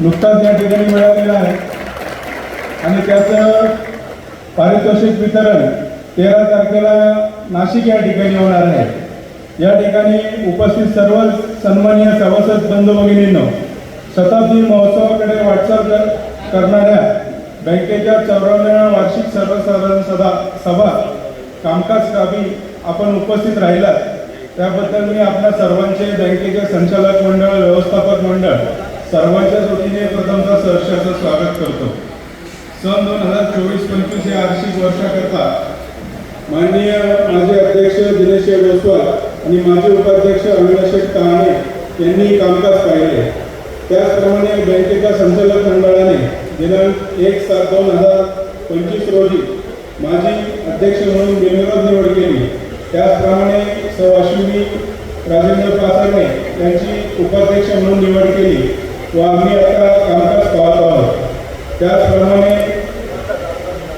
नुकताच या ठिकाणी मिळालेला आहे. आणि त्याचं पारितोषिक वितरण तेरा तारखेला नाशिक या ठिकाणी होणार आहे. या ठिकाणी उपस्थित सर्व सन्मान्य सभासद बंधू भगिनींनो शताब्दी महोत्सवाकडे वाटचाल कर- करणाऱ्या बँकेच्या चौऱ्याण्णव्या वार्षिक सर्वसाधारण सभा सभा कामकाज कामी आपण उपस्थित राहिलात. त्याबद्दल मी आपल्या सर्वांचे बँकेचे संचालक मंडळ व्यवस्थापक मंडळ सर्वांच्या वतीने प्रथमतः सहर्षाचं स्वागत करतो. सन दोन हजार चोवीस पंचवीस या आर्थिक वर्षाकरता माननीय माजी अध्यक्ष दिनेश गोस्वाल आणि माजी उपाध्यक्ष अविनाशेख शेठ यांनी कामकाज पाहिले. त्याचप्रमाणे बँकेच्या संचालक मंडळाने दिनांक एक सात दोन हजार पंचवीस रोजी माजी अध्यक्ष म्हणून बिनविरोध निवड केली. त्याचप्रमाणे सौ अश्विनी राजेंद्र पासाने यांची उपाध्यक्ष म्हणून निवड केली. व आम्ही आता कामकाज पाहत आहोत. त्याचप्रमाणे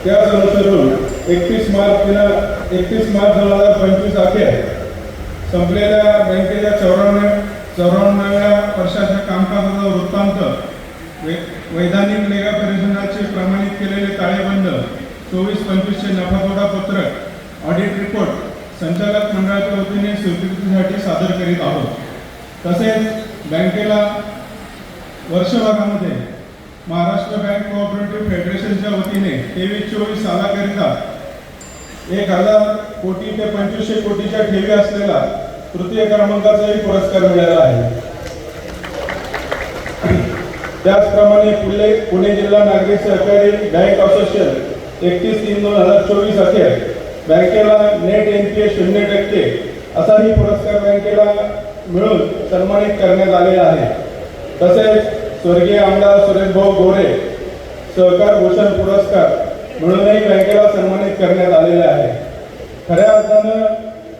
त्याच अनुसरून एकतीस मार्च दिनांक एकतीस मार्च दोन हजार पंचवीस अखेर संपलेल्या बँकेच्या चौऱ्याण्णव चौऱ्याण्णव्या वर्षाच्या कामकाजाचा वृत्तांत वै वैधानिक लेखा परिषदाचे प्रमाणित केलेले ताळेबंद चोवीस पंचवीसचे नफातोडा पत्रक ऑडिट रिपोर्ट संचालक मंडळाच्या वतीने स्वीकृतीसाठी सादर करीत आहोत. तसेच बँकेला वर्षभरामध्ये महाराष्ट्र बँक कोऑपरेटिव्ह फेडरेशनच्या वतीने तेवीस चोवीस सालाकरिता एक हजार कोटी ते पंचवीसशे कोटीच्या ठेवी असलेला तृतीय क्रमांकाचाही पुरस्कार मिळाला आहे. त्याचप्रमाणे पुणे पुणे जिल्हा नागरिक सहकारी बँक असोसिएशन एकतीस तीन दोन हजार चोवीस अखेर बँकेला नेट एन पी ए शून्य टक्के असाही पुरस्कार बँकेला मिळून सन्मानित करण्यात आलेला आहे. तसेच स्वर्गीय आमदार सुरेशभाऊ गोरे सहकार भूषण पुरस्कार म्हणूनही बँकेला सन्मानित करण्यात आलेले आहे. खऱ्या अर्थानं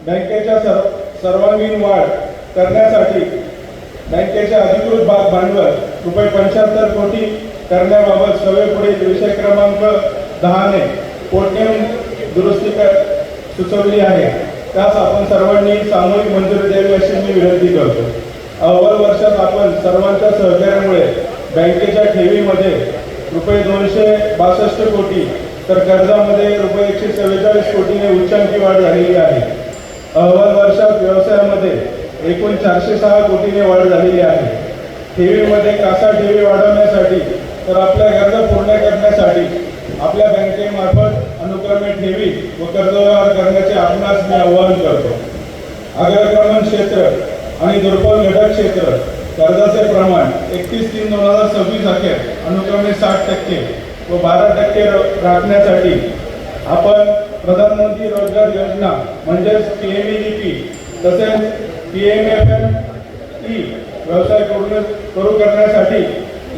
बँकेच्या सर्व सर्वांगीण वाढ करण्यासाठी बँकेचे अधिकृत भाग भांडवल रुपये पंच्याहत्तर कोटी करण्याबाबत सवे पुढील विषय क्रमांक दहाने पोटनियम दुरुस्ती कर सुचवली आहे. त्यास आपण सर्वांनी सामूहिक मंजुरी द्यावी अशी मी विनंती करतो. अव्वल वर्षात आपण सर्वांच्या सहकार्यामुळे बँकेच्या ठेवीमध्ये रुपये दोनशे बासष्ट कोटी तर कर्जामध्ये रुपये एकशे चव्वेचाळीस कोटीने उच्चांकी वाढ झालेली आहे. अहवाल वर्षात व्यवसायामध्ये एकूण चारशे सहा कोटीने वाढ झालेली आहे. ठेवीमध्ये कासा ठेवी वाढवण्यासाठी तर आपल्या गरजा पूर्ण करण्यासाठी आपल्या बँकेमार्फत अनुक्रमे ठेवी व कर्ज व्यवहार करण्याचे आपणास मी आवाहन करतो. अग्रक्रमण क्षेत्र आणि दुर्बल घटक क्षेत्र. कर्जाचे प्रमाण एकतीस तीन दोन हजार सव्वीस अखेर अनुक्रमे साठ टक्के व बारा टक्के र- राखण्यासाठी आपण प्रधानमंत्री रोजगार योजना म्हणजेच P M E D P तसेच P M F M E व्यवसाय करून करू करण्यासाठी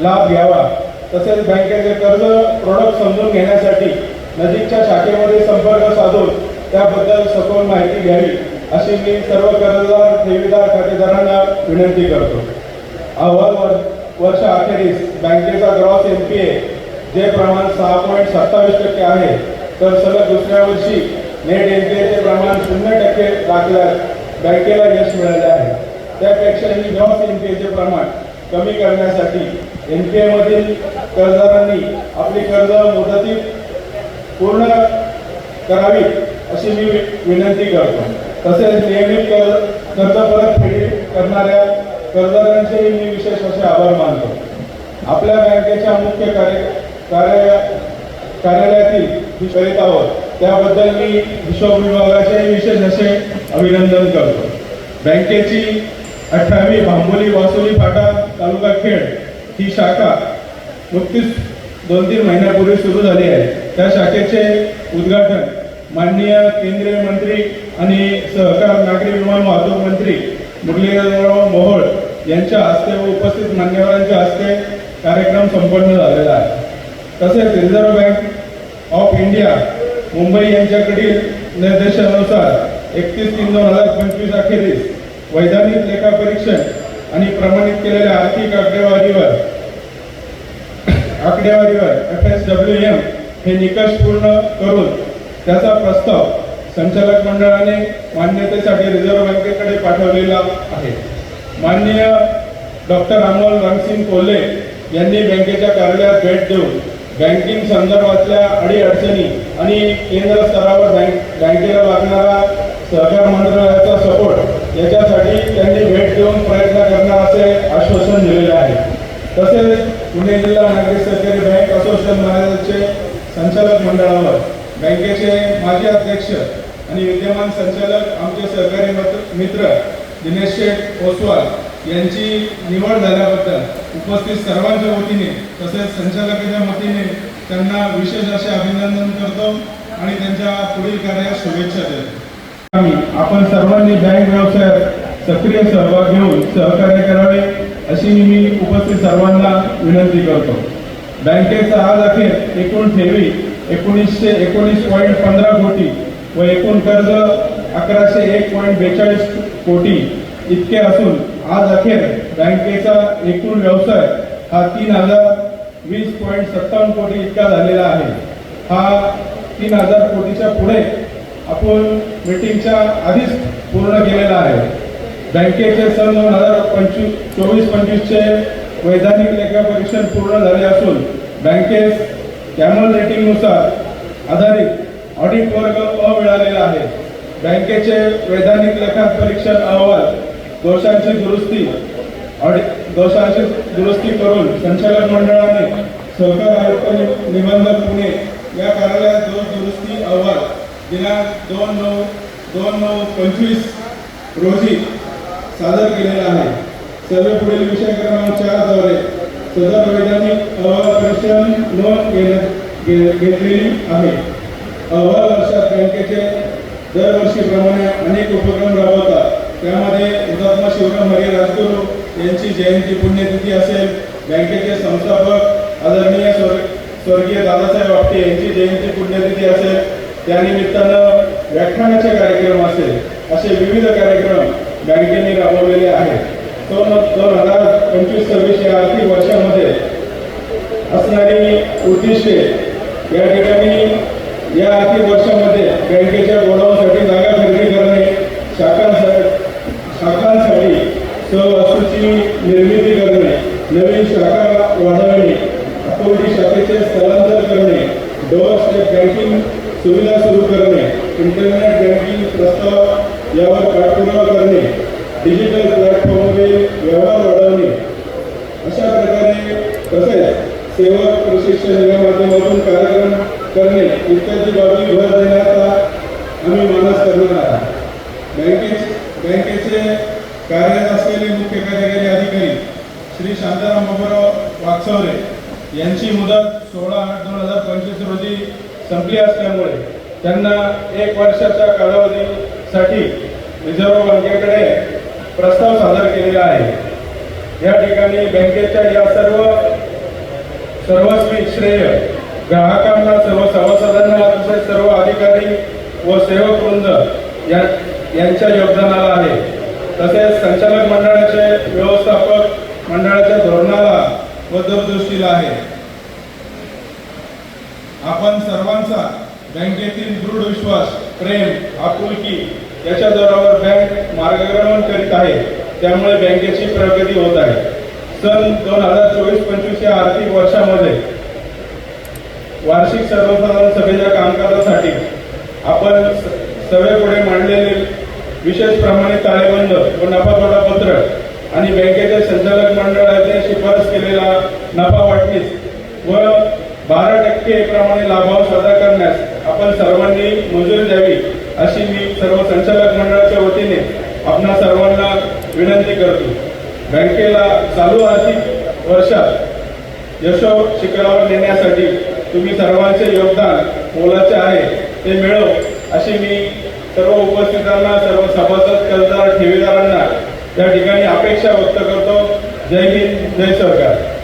लाभ घ्यावा. तसेच बँकेचे कर्ज प्रोडक्ट समजून घेण्यासाठी नजीकच्या शाखेमध्ये संपर्क साधून त्याबद्दल सखोल माहिती घ्यावी. अशी मी सर्व कर्जदार ठेवीदार खातेदारांना विनंती करतो. अहवाल वर्ष अखेरीस बँकेचा ग्रॉस एन पी ए जे प्रमाण सहा पॉईंट सत्तावीस टक्के आहे तर सलग दुसऱ्या वर्षी नेट एन पी एचे प्रमाण शून्य टक्के राखल्यास बँकेला यश मिळाले आहे. त्यापेक्षाही ग्रॉस एन पी एचे प्रमाण कमी करण्यासाठी एन पी एमधील कर्जदारांनी आपली कर्ज मुदतीत पूर्ण करावी अशी मी विनंती करतो. तसेच नियमित कर्ज कर्ज परतफेडी करणाऱ्या कर्जदारांचेही मी विशेष असे आभार मानतो. आपल्या बँकेच्या मुख्य कार्य कार्य कार्यालयातील जी करीत आहोत. त्याबद्दल मी हिशोब विभागाचे विशेष असे अभिनंदन करतो. बँकेची अठरावी भांबोली वासोली फाटा तालुका खेड ही शाखा नुकतीच दोन तीन महिन्यापूर्वी सुरू झाली आहे. त्या शाखेचे उद्घाटन माननीय केंद्रीय मंत्री आणि सहकार नागरी विमान वाहतूक मंत्री मुरलीधरराव मोहोळ यांच्या हस्ते व उपस्थित मान्यवरांच्या हस्ते कार्यक्रम संपन्न झालेला आहे. तसेच Reserve Bank of India Mumbai यांच्याकडील निर्देशानुसार एकतीस तीन दोन हजार पंचवीस अखेरीस वैधानिक लेखापरीक्षण आणि प्रमाणित केलेल्या आर्थिक आकडेवारीवर आकडेवारीवर एफ एस डब्ल्यू एम हे निकष पूर्ण करून त्याचा प्रस्ताव संचालक मंडळाने मान्यतेसाठी रिझर्व्ह बँकेकडे पाठवलेला आहे. माननीय डॉक्टर अमोल रामसिंग कोल्हे यांनी बँकेच्या कार्यालयात भेट देऊन बँकिंग संदर्भातल्या अडीअडचणी आणि केंद्र स्तरावर बँक बँकेला लागणारा सहकार मंत्रालयाचा सपोर्ट याच्यासाठी त्यांनी भेट देऊन प्रयत्न करणार असे आश्वासन दिलेले आहे. तसेच पुणे जिल्हा नागरिक सहकारी बँक असोसिएशन महाराजांचे संचालक मंडळावर बँकेचे माजी अध्यक्ष आणि विद्यमान संचालक आमचे सहकारी मित्र दिनेश शेठ ओसवाल यांची निवड झाल्याबद्दल उपस्थित सर्वांच्या वतीने तसेच संचालकाच्या वतीने त्यांना विशेष असे अभिनंदन करतो आणि त्यांच्या पुढील कार्यास शुभेच्छा देतो. आम्ही आपण सर्वांनी बँक व्यवसायात सक्रिय सहभाग घेऊन सहकार्य करावे अशी मी उपस्थित सर्वांना विनंती करतो. बँकेचा आज अखेर एकूण ठेवी एकोणीसशे एकोणीस पॉईंट पंधरा कोटी व एकूण कर्ज अकराशे एक पॉईंट बेचाळीस कोटी इतके असून आज अखेर बँकेचा एकूण व्यवसाय हा तीन हजार वीस पॉईंट सत्तावन्न कोटी इतका झालेला आहे. हा तीन हजार कोटीच्या पुढे आपण मीटिंगच्या आधीच पूर्ण केलेला आहे. बँकेचे सन दोन हजार पंचवीस चोवीस पंचवीसचे वैधानिक लेखापरीक्षण पूर्ण झाले असून बँकेस कॅमल रेटिंगनुसार आधारित ऑडिट वर्ग अ मिळालेला आहे. बँकेचे वैधानिक लेखापरीक्षण अहवाल दोषांची दुरुस्ती ऑडिट दोषांची दुरुस्ती करून संचालक मंडळाने सहकार आयुक्त निबंधक पुणे या कार्यालयात दोष दुरुस्ती अहवाल दिनांक दोन नऊ दोन नऊ पंचवीस रोजी सादर केलेला आहे. सर्व पुढील विषय क्रमांक चारद्वारे सदर वैधानिक अहवाल परीक्षण नोंद घेण्यात घे- घेतलेली आहे. अहवाल वर्षात बँकेचे दरवर्षीप्रमाणे अनेक उपक्रम राबवतात. त्यामध्ये हुतात्मा शिवराम हरी राजगुरू यांची जयंती पुण्यतिथी असेल. बँकेचे संस्थापक आदरणीय स्वर स्वर्गीय दादासाहेब आपटे यांची जयंती पुण्यतिथी असेल. त्यानिमित्तानं व्याख्यानाचे कार्यक्रम असेल. असे विविध कार्यक्रम बँकेने राबवलेले आहेत. दोन दोन हजार पंचवीस सव्वीस या आर्थिक वर्षामध्ये असणारी उद्दिष्टे या ठिकाणी या आर्थिक वर्षामध्ये बँकेच्या गोडाऊनसाठी जागा खरेदी करणे शाखांसाठी शाखांसाठी सहवास्तूची निर्मिती करणे नवीन शाखा वाढवणे अकोटी शाखेचे स्थलांतर करणे डोअर स्टेप बँकिंग सुविधा सुरू करणे इंटरनेट बँकिंग प्रस्ताव यावर पाठपुरावा करणे डिजिटल प्लॅटफॉर्मवरील व्यवहार वाढवणे. अशा प्रकारे तसेच सेवा प्रशिक्षण या माध्यमातून कार्यक्रम करणे इत्यादी बाबी भर देण्याचा आम्ही मानस करणार आहोत. बँके बँकेचे कार्यरत असलेले मुख्य कार्यकारी अधिकारी श्री शांताराम बाबूराव वागचौरे यांची मुदत सोळा आठ दोन हजार पंचवीस रोजी संपली असल्यामुळे त्यांना एक वर्षाच्या कालावधीसाठी रिझर्व्ह बँकेकडे प्रस्ताव सादर केलेला आहे. या ठिकाणी बँकेच्या या सर्व सर्वस्वी श्रेय ग्राहकांना सर्व सभासदांना तसेच सर्व अधिकारी व सेवक वृंद यांच्या योगदानाला आहे. तसेच संचालक मंडळाचे व्यवस्थापक मंडळाच्या धोरणाला व दूरदृष्टीला आहे. आपण सर्वांचा बँकेतील दृढ विश्वास प्रेम आपुलकी याच्या जोरावर बँक मार्गक्रमण करीत आहे. त्यामुळे बँकेची प्रगती होत आहे. सन दोन हजार चोवीस पंचवीस या आर्थिक वर्षामध्ये वार्षिक सर्वसाधारण सभेच्या कामकाजासाठी आपण स- सभेपुढे मांडलेले विशेष प्रमाणे ताळेबंद व नफा तोडा पत्र आणि बँकेच्या संचालक मंडळाने शिफारस केलेला नफा वाटणीस व बारा टक्के प्रमाणे लाभांश साधा करण्यास आपण सर्वांनी मंजुरी द्यावी अशी मी सर्व संचालक मंडळाच्या वतीने आपणा सर्वांना विनंती करतो. बँकेला चालू आर्थिक वर्षात यशो शिखरावर नेण्यासाठी तुम्ही सर्वांचे योगदान मोलाचे आहे ते मिळव अशी मी सर्व उपस्थितांना सर्व सभासद कर्जदार ठेवीदारांना या ठिकाणी अपेक्षा व्यक्त करतो. जय हिंद जय सरकार